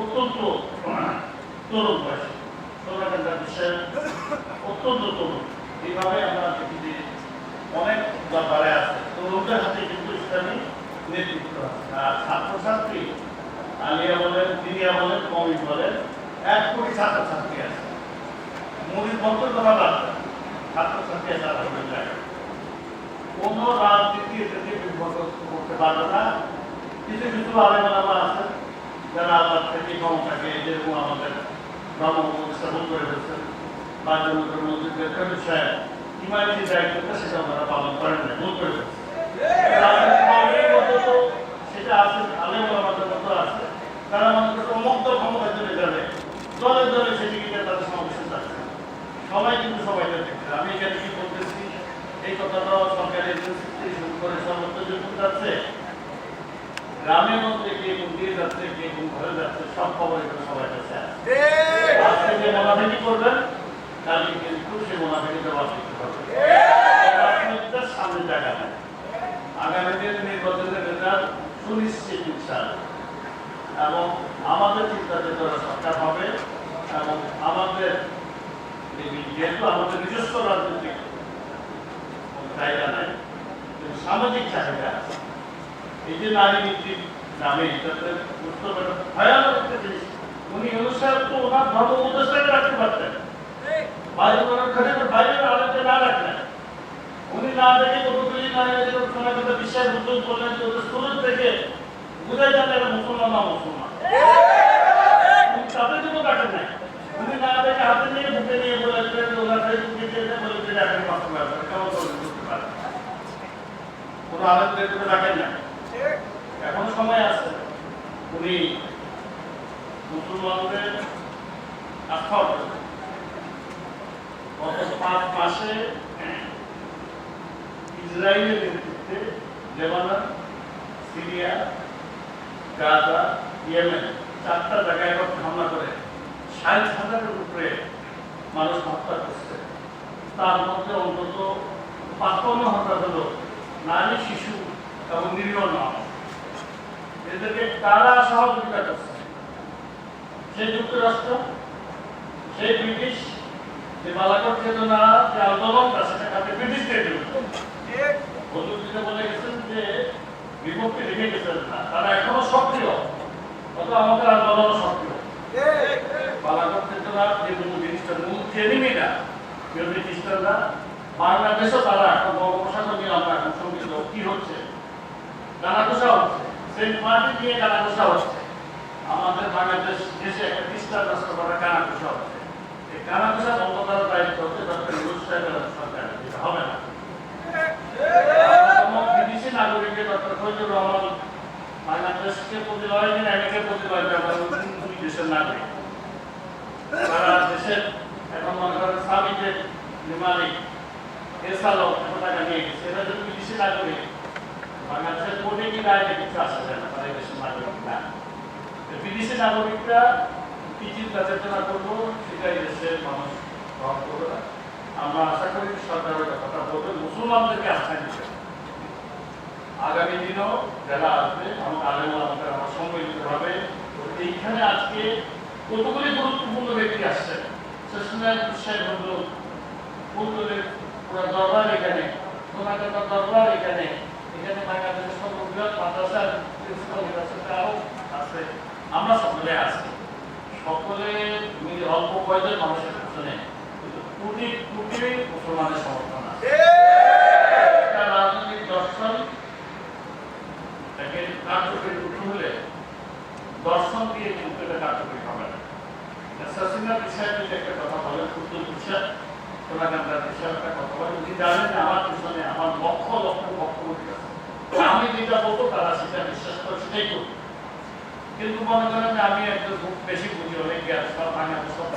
অত্যন্ত তরুণ বয়স। সোনাকান্দার বিষয়ে অত্যন্ত তরুণ। এইভাবে আমরা যে অনেক ব্যাপারে আছে। তরুণদের হাতে কিন্তু ইসলামী নেতৃত্ব আছে। আর ছাত্রছাত্রী, আলিয়া বলেন দিনিয়া বলেন কমি বলেন, এক কোটি ছাত্রছাত্রী আছে। মুড়ির বন্ধের কথা বাদ ছাত্রছাত্রী আছে আলহামদুলিল্লাহ কোনো রাজনীতি এটাকে বিভ্রান্ত করতে পারবে না। কিছু কিছু আলেমালামা আছে। যারা আল্লাহ থেকে ক্ষমতাকে যেরকম আমাদের ব্রহ্ম স্থাপন করে ফেলছেন বা মধ্যে একটা বিষয় ইমানি দায়িত্বটা সেটা ওনারা পালন করেন না ভুল করে সেটা আছে আলেমালামাদের মতো আছে। তারা করছে মুক্ত ক্ষমতা চলে যাবে, দলে দলে সেদিকে তাদের সমাবেশন যাচ্ছে। সবাই কিন্তু সবাইকে দেখছে। আমি এখানে কি বলতেছি? এই কথাটা সরকারি এজেন্সি থেকে শুরু করে সর্বত্র যখন যাচ্ছে গ্রামের মধ্যে কে কোন দিয়ে যাচ্ছে কে কোন ঘরে যাচ্ছে সব খবর এখানে সবাই কাছে আছে। আজকে যে মোনাফিকি করবেন কালকে কিন্তু সে মোনাফিকি জবাব দিতে পারবে সামনে জায়গা নেই আগামী দিনে নির্বাচনের রেজাল্ট সুনিশ্চিত ইনশাআল্লাহ। এবং আমাদের চিন্তা চেতনা সরকার হবে এবং আমাদের যেহেতু আমাদের নিজস্ব রাজনৈতিক চাহিদা নাই কিন্তু সামাজিক চাহিদা আছে। এই যে নারী নীতির নামে এটাতে বুঝতে পারেন ভয়ানক একটা জিনিস। উনি অনুসার তো ওনার ধর্ম উপদেষ্টাকে রাখতে পারতেন। বাইরে করার খালি বাইরে আলোচনা না রাখলেন উনি না দেখে কতগুলি নারী শোনা কথা বিশ্বাস বুদ্ধ করলেন যে ওদের স্কুলের থেকে বুঝাই যান এরা মুসলমান না মুসলমান। তাদের জন্য রাখেন নাই। উনি না দেখে হাতে নিয়ে বুকে নিয়ে বলেছিলেন ওনার ফেসবুকে দিয়ে বলে যে রাখেন কেমন করতে পারে? কোনো আনন্দের জন্য রাখেন না এখনও সময় আছে। উনি মুসলমানদের আস্থা গত পাঁচ মাসে ইসরায়েলের নেতৃত্বে লেবানন, সিরিয়া, গাজা, ইয়েমেন চারটা জায়গায় এখন হামলা করে ষাট হাজারের উপরে মানুষ হত্যা করছে। তার মধ্যে অন্তত পাঁচপান্ন হাজার হলো নারী, শিশু নিরীহ নাম এদেরকে কারা সহযোগিতা করছে? যুক্তরাষ্ট্র ব্রিটিশ যে চেতনা যে সেটা কাছে ব্রিটিশদের যেটা বলে গেছেন যে বিপক্ষে রেখে গেছেন না। তারা এখনও সক্রিয় অত আমাদের আন্দোলন সক্রিয়। বালাকট চেতনা, যে মূল জিনিসটা মূল জেনিমিটা বাংলাদেশও তারা এখন বঙ্গোপসাগর নিয়ে আমরা এখন কি হচ্ছে? গানাঘোষা হচ্ছে। সেন্ট মার্টিন নিয়ে গানাঘোষা হচ্ছে। আমাদের বাংলাদেশ দেশে একটা খ্রিস্টান রাষ্ট্র করার গানাঘোষা হচ্ছে। এই গানাঘোষা বন্ধ করার দায়িত্ব হচ্ছে ডক্টর ইউনুস সাহেবের সরকার। হবে না। বিদেশি নাগরিকের ডক্টর প্রতিবাদ দিন প্রতিবাদ দুই দেশের নাগরিক। তারা এখন মনে করেন মালিক এসালো এত টাকা নিয়ে এরা যদি বিদেশি নাগরিক বাংলাদেশের কোর্টে কি রায় কিছু আসা না তারা এই দেশের না। বিদেশি নাগরিকরা কি চেতনা করব, সেটাই দেশের মানুষ গ্রহণ করবে না। আমরা আশা করি সরকার ওইটা কথা বলবে, মুসলমানদেরকে আস্থায় দিতে আগামী দিনেও যারা আসবে, আমার আলেম আমাদের আমার সম্মিলিতভাবে এইখানে আজকে কতগুলি গুরুত্বপূর্ণ ব্যক্তি আসছেন শেষনাথ সাহেব হল ফুলতলের পুরো দরবার এখানে সোনাকাটা দরবার এখানে। এখানে দর্শন দিয়ে কার্যকরী হবে না। সাসিনা বিষয়ে একটা কথা বলেন বিষয়ে একটা কথা বলেন আমার পিছনে আমার লক্ষ লক্ষ বক্তব্য আছে আমি যেটা বলব তারা সেটা করবে কিন্তু মনে করেন যে আমি একটু খুব বেশি বুঝি, অনেক জ্ঞান, সব বাংলাদেশ সব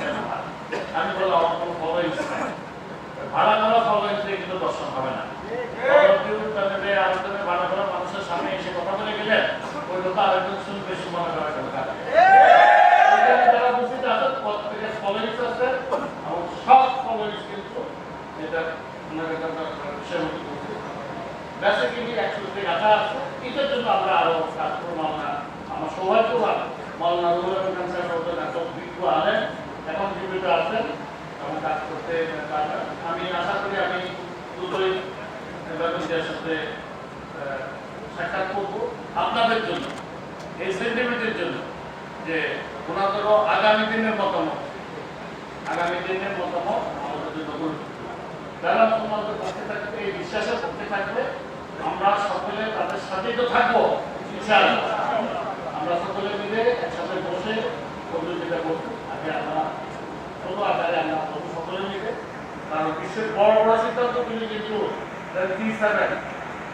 আমি বললাম, আমার কোনো ফলোইংস নাই ভাড়া করা ফলোইংস দিয়ে কিন্তু দর্শন হবে না। আলোচনা ভাড়া করা মানুষের সামনে এসে কথা বলে গেলে ওই কথা আরেকজন শুনে বেশি মনে করা যারা উপস্থিত আছেন, প্রত্যেকের ফলোইংস আছে। এবং সব ফলোইংস কিন্তু এটা ওনাদের বিষয় বেসিক্যালি একসাথে রাখা আছে। এটার জন্য আমরা আরও কাজ করব আমরা আমার সৌভাগ্যবান মাওলানা রুহুল আমিন খান সাহেব বিজ্ঞ আলেন এখন জীবিত আছেন এবং কাজ করতে আমি আশা করি আমি দুটোই বেগমদের সাথে সাক্ষাৎ করব। আপনাদের জন্য, এই সেন্টিমেন্টের জন্য যে ওনাদেরও আগামী দিনের মতামত, আগামী দিনের মতামত আমাদের জন্য গুরুত্বপূর্ণ। যারা তোমাদের পক্ষে থাকবে, এই বিশ্বাসের পক্ষে থাকবে, আমরা সাথেই তো থাকব আমরা সকলে মিলে একসাথে বসে প্রতিযোগিতা করব আগে আমরা ছোট আকারে আমরা সকলে মিলে, কারণ বিশ্বের বড় বড় সিদ্ধান্তগুলি কিন্তু টি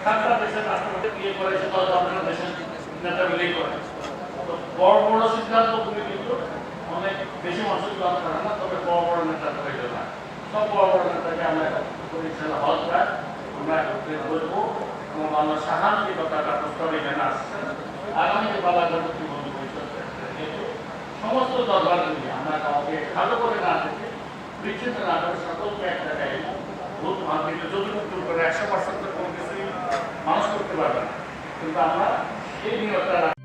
সাতটা দেশের রাষ্ট্রপতি বিয়ে করে সে দশ বারোটা দেশের নেতা মিলেই করে তো বড় বড় সিদ্ধান্তগুলি কিন্তু অনেক বেশি মানুষের গ্রহণ করে না, তবে বড় বড় নেতা করে না সব বড় বড় নেতাকে আমরা পরিচালনা হল আমরা একত্রে বলব বন্ধু সমস্ত দরবারগুলি আমরা কাউকে ভালো করে না দেখে, বিচ্ছিন্ন না করে সকলকে এক করে একশো পার্সেন্ট কোনো কিছুই মানুষ করতে পারবে না। কিন্তু আমরা সেই নিয়মটা